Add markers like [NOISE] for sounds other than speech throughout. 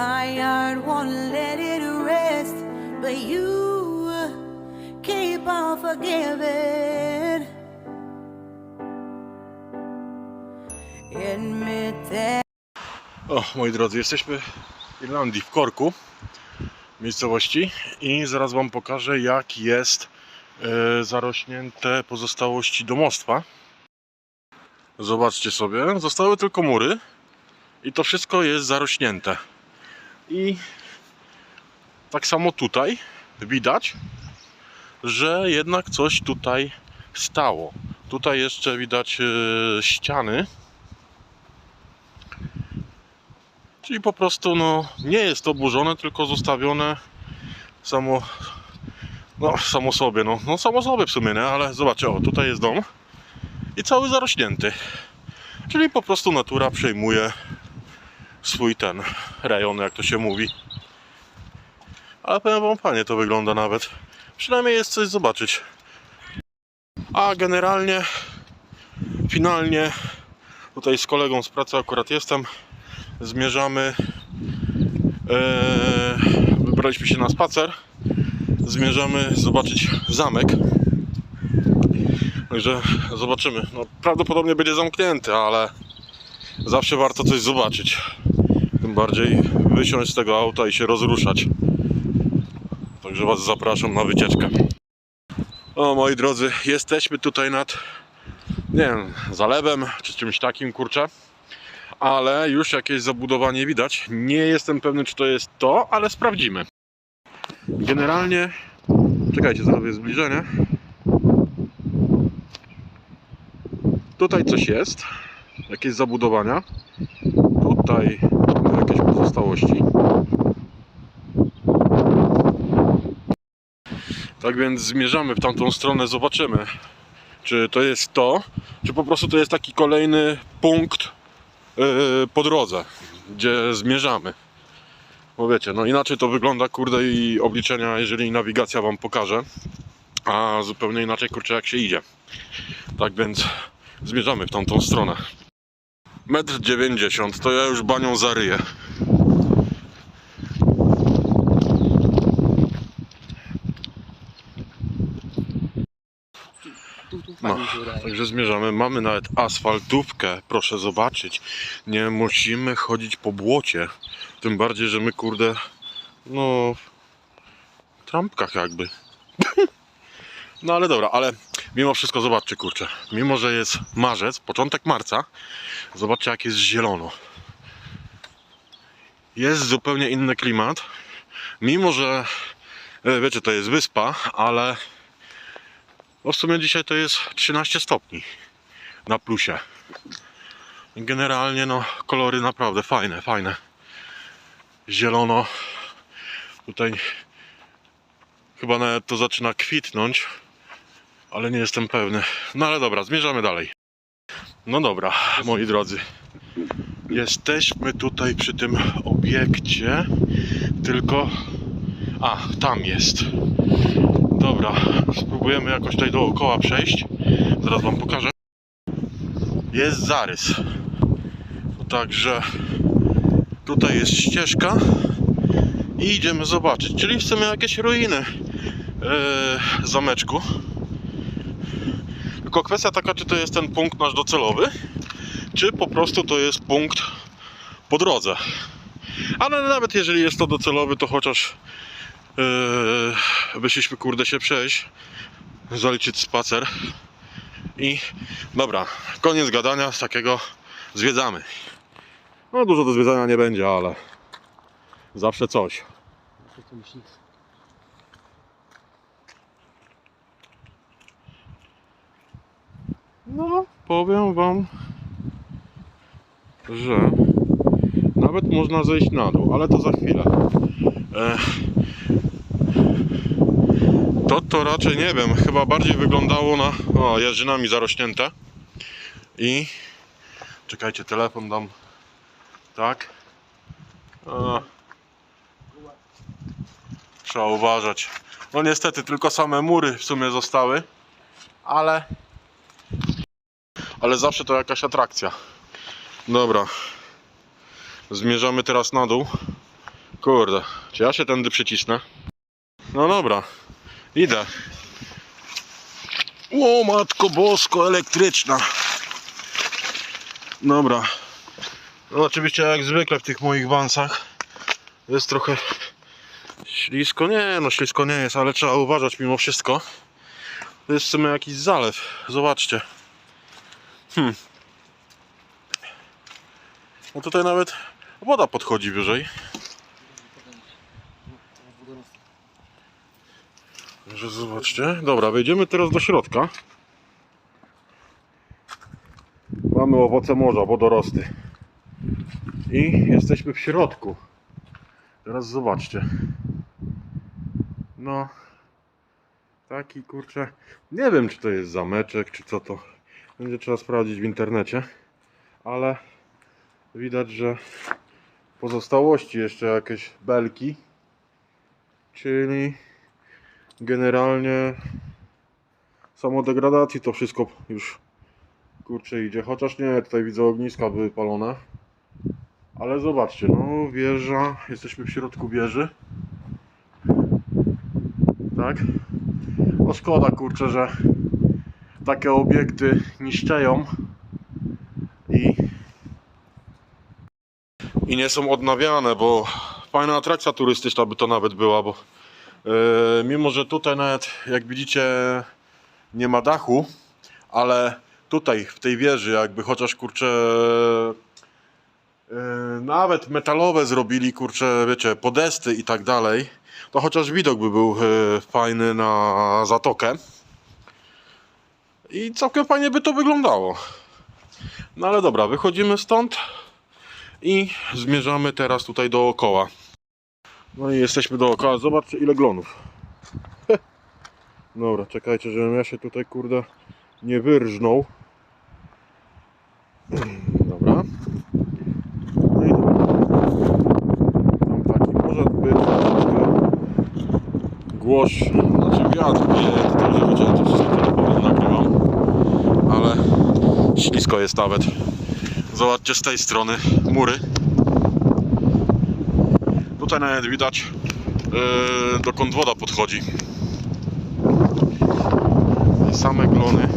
My heart won't let it rest, but you keep on forgiving. Admit that. O, moi drodzy, jesteśmy w Irlandii, w Korku, miejscowości i zaraz Wam pokażę jak jest e, zarośnięte pozostałości domostwa. Zobaczcie sobie, zostały tylko mury i to wszystko jest zarośnięte. I tak samo tutaj widać, że jednak coś tutaj stało. Tutaj jeszcze widać e, ściany Czyli po prostu no, nie jest to burzone, tylko zostawione samo, no, samo sobie, no, no samo sobie w sumie, nie? ale zobaczcie, o tutaj jest dom i cały zarośnięty. Czyli po prostu natura przejmuje swój ten rejon, jak to się mówi. Ale powiem wam, fajnie to wygląda nawet. Przynajmniej jest coś zobaczyć. A generalnie, finalnie, tutaj z kolegą z pracy akurat jestem, zmierzamy. E, wybraliśmy się na spacer. Zmierzamy zobaczyć zamek. Także zobaczymy. No, prawdopodobnie będzie zamknięty, ale zawsze warto coś zobaczyć. Tym bardziej wysiąść z tego auta i się rozruszać. Także Was zapraszam na wycieczkę. O moi drodzy, jesteśmy tutaj nad nie wiem, zalewem czy czymś takim, kurczę ale już jakieś zabudowanie widać. Nie jestem pewny, czy to jest to, ale sprawdzimy. Generalnie, czekajcie, zrobię zbliżenie. Tutaj coś jest, jakieś zabudowania. Tutaj mamy jakieś pozostałości. Tak więc zmierzamy w tamtą stronę, zobaczymy, czy to jest to, czy po prostu to jest taki kolejny punkt yy, po drodze, gdzie zmierzamy. Bo wiecie, no inaczej to wygląda, kurde, i obliczenia, jeżeli nawigacja Wam pokaże, a zupełnie inaczej, kurczę, jak się idzie. Tak więc zmierzamy w tamtą stronę. Metr 90, to ja już banią zaryję. No, także zmierzamy. Mamy nawet asfaltówkę, proszę zobaczyć. Nie musimy chodzić po błocie. Tym bardziej, że my kurde, no, w trampkach jakby. [LAUGHS] No ale dobra, ale mimo wszystko zobaczcie kurczę. Mimo, że jest marzec, początek marca, zobaczcie jak jest zielono. Jest zupełnie inny klimat. Mimo, że e, wiecie, to jest wyspa, ale no w sumie dzisiaj to jest 13 stopni na plusie. Generalnie no kolory naprawdę fajne, fajne. Zielono. Tutaj chyba nawet to zaczyna kwitnąć, ale nie jestem pewny. No ale dobra, zmierzamy dalej. No dobra, moi drodzy. Jesteśmy tutaj przy tym obiekcie, tylko a, tam jest. Dobra, spróbujemy jakoś tutaj dookoła przejść. Zaraz Wam pokażę. Jest zarys. Także tutaj jest ścieżka i idziemy zobaczyć. Czyli w sumie jakieś ruiny e, zameczku. Tylko kwestia taka, czy to jest ten punkt nasz docelowy, czy po prostu to jest punkt po drodze. Ale nawet jeżeli jest to docelowy, to chociaż Yy, wyszliśmy kurde się przejść, zaliczyć spacer i dobra, koniec gadania z takiego zwiedzamy. No dużo do zwiedzania nie będzie, ale zawsze coś. Myślisz? No, powiem wam, że nawet można zejść na dół, ale to za chwilę. To to raczej nie wiem, chyba bardziej wyglądało na o, jeżynami zarośnięte i czekajcie, telefon dam tak. Trzeba uważać. No niestety tylko same mury w sumie zostały, ale ale zawsze to jakaś atrakcja. Dobra. Zmierzamy teraz na dół. Kurde, czy ja się tędy przycisnę? No dobra, idę. O matko bosko, elektryczna. Dobra. No oczywiście jak zwykle w tych moich wansach jest trochę ślisko. Nie, no ślisko nie jest, ale trzeba uważać mimo wszystko. To jest w sumie jakiś zalew. Zobaczcie. Hmm. No tutaj nawet woda podchodzi wyżej. Że zobaczcie. Dobra, wejdziemy teraz do środka. Mamy owoce morza, wodorosty. I jesteśmy w środku. Teraz zobaczcie. No. Taki kurczę. Nie wiem czy to jest zameczek, czy co to. Będzie trzeba sprawdzić w internecie. Ale widać, że pozostałości jeszcze jakieś belki. Czyli generalnie samodegradacji to wszystko już kurczę idzie. Chociaż nie, tutaj widzę ogniska były palone. Ale zobaczcie, no wieża, jesteśmy w środku wieży. Tak? No szkoda kurczę, że takie obiekty niszczeją i i nie są odnawiane, bo fajna atrakcja turystyczna by to nawet była, bo e, mimo, że tutaj nawet jak widzicie nie ma dachu, ale tutaj w tej wieży jakby chociaż kurczę e, nawet metalowe zrobili kurczę, wiecie, podesty i tak dalej, to chociaż widok by był e, fajny na zatokę i całkiem fajnie by to wyglądało. No ale dobra, wychodzimy stąd i zmierzamy teraz tutaj dookoła. No i jesteśmy dookoła. Zobaczcie ile glonów. Dobra, czekajcie, żebym ja się tutaj kurde nie wyrżnął. Dobra. No i dobra. Tam taki może być troszeczkę głośny. Znaczy wiatr wieje, to także wiecie, to wszystko telefonem nagrywam. Ale ślisko jest nawet. Zobaczcie z tej strony mury. Tutaj nawet widać yy, dokąd woda podchodzi. I same glony.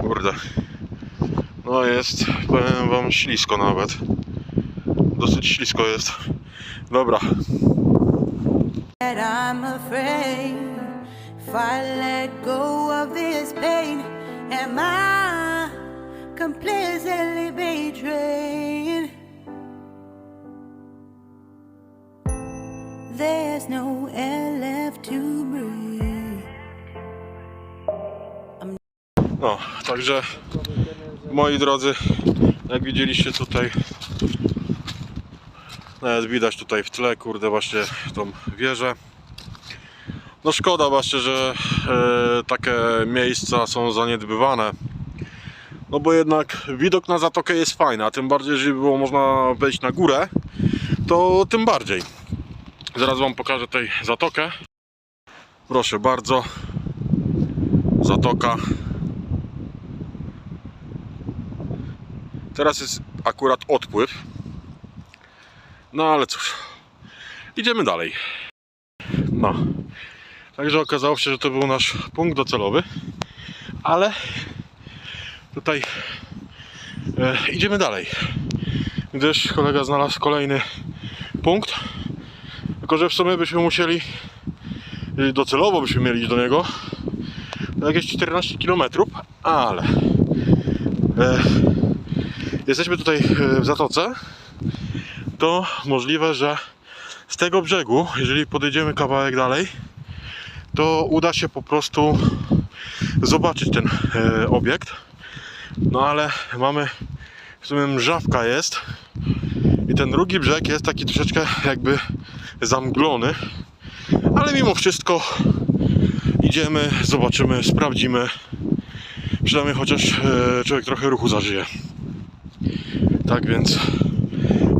Kurde. No jest, powiem wam, ślisko nawet. Dosyć ślisko jest. Dobra, I'm afraid if I let go of this pain, am I completely betrayed? There's no air left to breathe. no, także moi drodzy, jak widzieliście tutaj nawet widać tutaj w tle, kurde, właśnie tą wieżę. No szkoda właśnie, że e, takie miejsca są zaniedbywane. No bo jednak widok na zatokę jest fajny, a tym bardziej, jeżeli było można wejść na górę, to tym bardziej. Zaraz Wam pokażę tej zatokę. Proszę bardzo. Zatoka. Teraz jest akurat odpływ. No ale cóż, idziemy dalej. No, także okazało się, że to był nasz punkt docelowy, ale tutaj e, idziemy dalej, gdyż kolega znalazł kolejny punkt, tylko że w sumie byśmy musieli, e, docelowo byśmy mieli iść do niego, jakieś 14 km, ale e, jesteśmy tutaj e, w Zatoce, to możliwe, że z tego brzegu, jeżeli podejdziemy kawałek dalej, to uda się po prostu zobaczyć ten e, obiekt. No ale mamy w sumie mrzawka jest. I ten drugi brzeg jest taki troszeczkę jakby zamglony. Ale mimo wszystko idziemy, zobaczymy, sprawdzimy. Przynajmniej chociaż e, człowiek trochę ruchu zażyje. Tak więc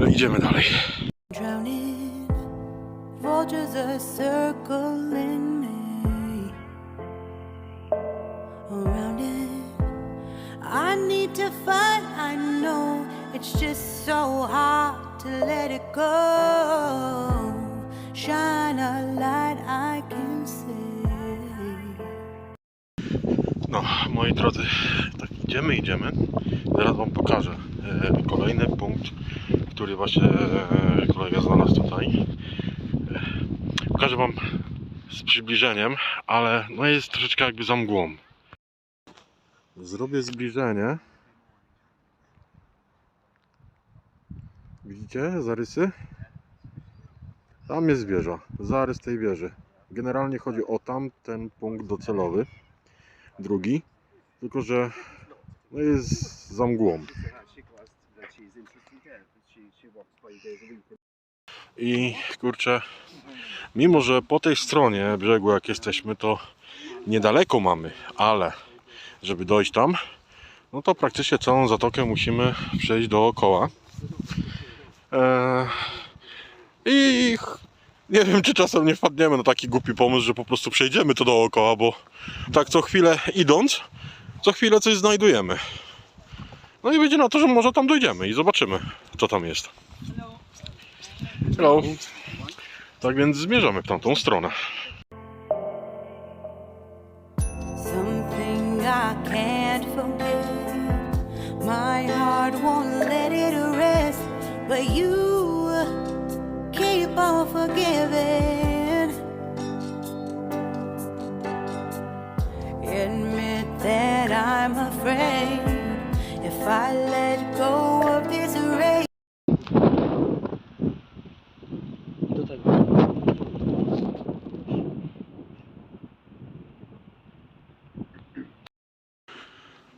e, idziemy dalej. Drowning, I need to fight. I know it's just so hard to let it go. Shine a light I can see. No, moi drodzy, tak idziemy, idziemy. Zaraz Wam pokażę e, kolejny punkt, który właśnie e, kolega znalazł tutaj. E, pokażę Wam z przybliżeniem, ale no jest troszeczkę jakby za mgłą. Zrobię zbliżenie. Widzicie zarysy? Tam jest wieża, zarys tej wieży. Generalnie chodzi o tamten punkt docelowy drugi, tylko że no jest za mgłą. I kurczę, mimo że po tej stronie brzegu jak jesteśmy, to niedaleko mamy, ale żeby dojść tam, no to praktycznie całą zatokę musimy przejść dookoła. Eee, I nie wiem, czy czasem nie wpadniemy na taki głupi pomysł, że po prostu przejdziemy to dookoła, bo tak co chwilę idąc, co chwilę coś znajdujemy. No i będzie na to, że może tam dojdziemy i zobaczymy, co tam jest. Hello. Tak więc zmierzamy w tamtą stronę. Heart won't let it rest, but you keep on forgiving. Admit that I'm afraid if I let go of this race.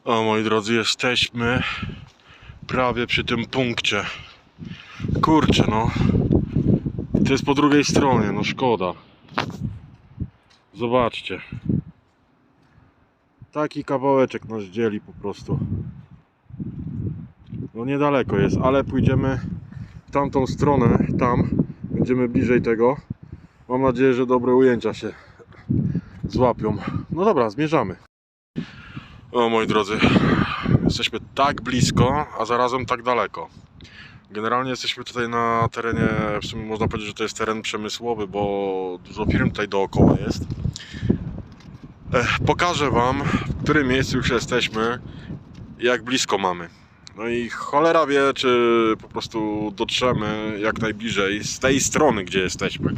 O moi drodzy, jesteśmy prawie przy tym punkcie. Kurczę, no. To jest po drugiej stronie, no szkoda. Zobaczcie. Taki kawałeczek nas dzieli po prostu. No niedaleko jest, ale pójdziemy w tamtą stronę, tam. Będziemy bliżej tego. Mam nadzieję, że dobre ujęcia się złapią. No dobra, zmierzamy. O moi drodzy, jesteśmy tak blisko, a zarazem tak daleko. Generalnie jesteśmy tutaj na terenie, w sumie można powiedzieć, że to jest teren przemysłowy, bo dużo firm tutaj dookoła jest. Pokażę Wam, w którym miejscu już jesteśmy, jak blisko mamy. No i cholera wie, czy po prostu dotrzemy jak najbliżej z tej strony, gdzie jesteśmy.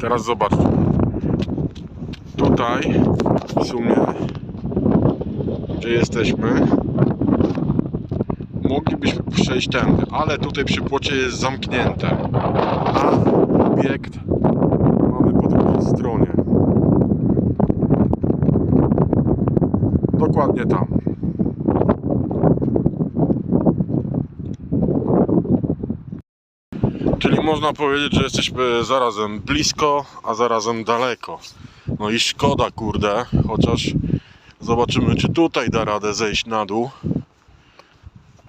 Teraz zobaczcie. Tutaj w sumie, gdzie jesteśmy, moglibyśmy przejść tędy, ale tutaj przy płocie jest zamknięte, a obiekt mamy po drugiej stronie. Dokładnie tam. Czyli można powiedzieć, że jesteśmy zarazem blisko, a zarazem daleko. No i szkoda, kurde, chociaż zobaczymy, czy tutaj da radę zejść na dół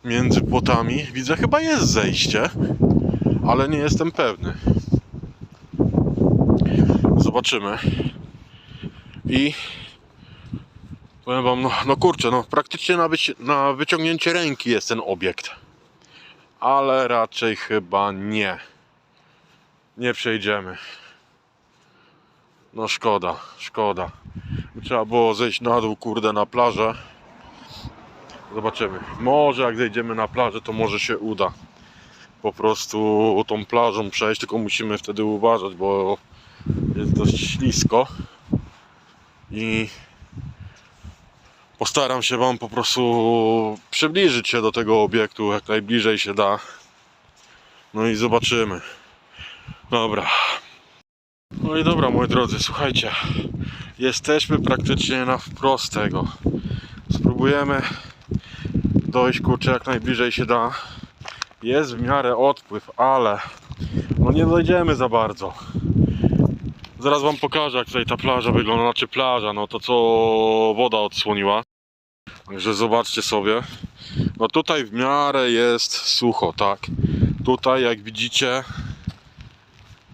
między płotami. Widzę, chyba jest zejście, ale nie jestem pewny. Zobaczymy. I powiem wam, no, no kurczę, no praktycznie na, wyci- na wyciągnięcie ręki jest ten obiekt. Ale raczej chyba nie. Nie przejdziemy. No szkoda, szkoda. Trzeba było zejść na dół, kurde, na plażę. Zobaczymy. Może jak zejdziemy na plażę, to może się uda. Po prostu tą plażą przejść, tylko musimy wtedy uważać, bo jest dość ślisko. I postaram się Wam po prostu przybliżyć się do tego obiektu jak najbliżej się da. No i zobaczymy. Dobra. No i dobra, moi drodzy, słuchajcie. Jesteśmy praktycznie na wprost tego. Spróbujemy dojść kurczę jak najbliżej się da. Jest w miarę odpływ, ale no nie dojdziemy za bardzo. Zaraz wam pokażę jak tutaj ta plaża wygląda, znaczy plaża, no to co woda odsłoniła. Także zobaczcie sobie. No tutaj w miarę jest sucho, tak. Tutaj jak widzicie,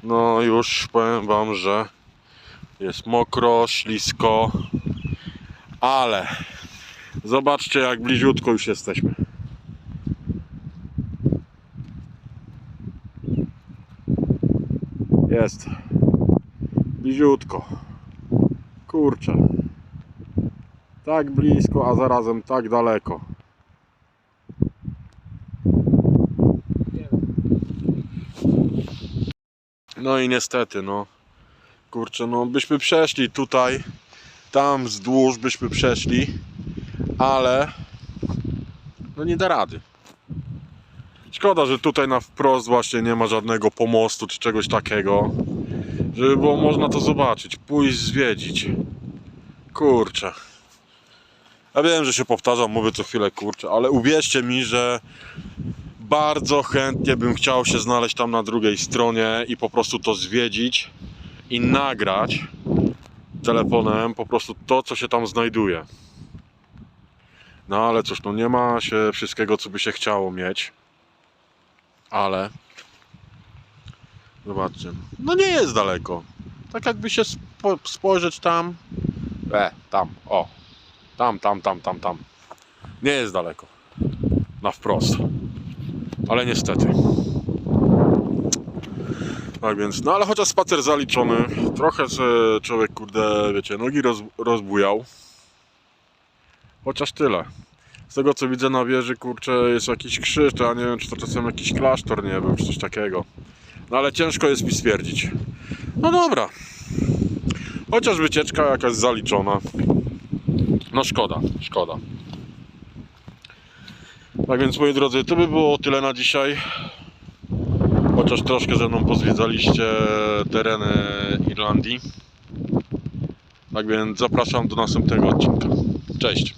no już powiem wam, że jest mokro, ślisko, ale zobaczcie jak bliziutko już jesteśmy. Jest. Bliziutko. Kurczę. Tak blisko, a zarazem tak daleko. No i niestety, no. Kurczę, no byśmy przeszli tutaj, tam wzdłuż byśmy przeszli, ale no nie da rady. Szkoda, że tutaj na wprost właśnie nie ma żadnego pomostu czy czegoś takiego, żeby było można to zobaczyć, pójść zwiedzić. Kurczę. Ja wiem, że się powtarzam, mówię co chwilę kurczę, ale uwierzcie mi, że bardzo chętnie bym chciał się znaleźć tam na drugiej stronie i po prostu to zwiedzić i nagrać telefonem po prostu to, co się tam znajduje. No ale cóż, no nie ma się wszystkiego, co by się chciało mieć. Ale zobaczcie, no nie jest daleko. Tak jakby się spo, spojrzeć tam, e, tam, o, tam, tam, tam, tam, tam. Nie jest daleko. Na wprost. Ale niestety. Tak więc, no ale chociaż spacer zaliczony, trochę człowiek, kurde, wiecie, nogi roz, rozbujał. Chociaż tyle. Z tego co widzę na wieży, kurczę, jest jakiś krzyż, to ja nie wiem, czy to czasem jakiś klasztor, nie wiem, czy coś takiego. No ale ciężko jest mi stwierdzić. No dobra. Chociaż wycieczka jakaś zaliczona. No szkoda, szkoda. Tak więc moi drodzy, to by było tyle na dzisiaj. Chociaż troszkę ze mną pozwiedzaliście tereny Irlandii. Tak więc zapraszam do następnego odcinka. Cześć!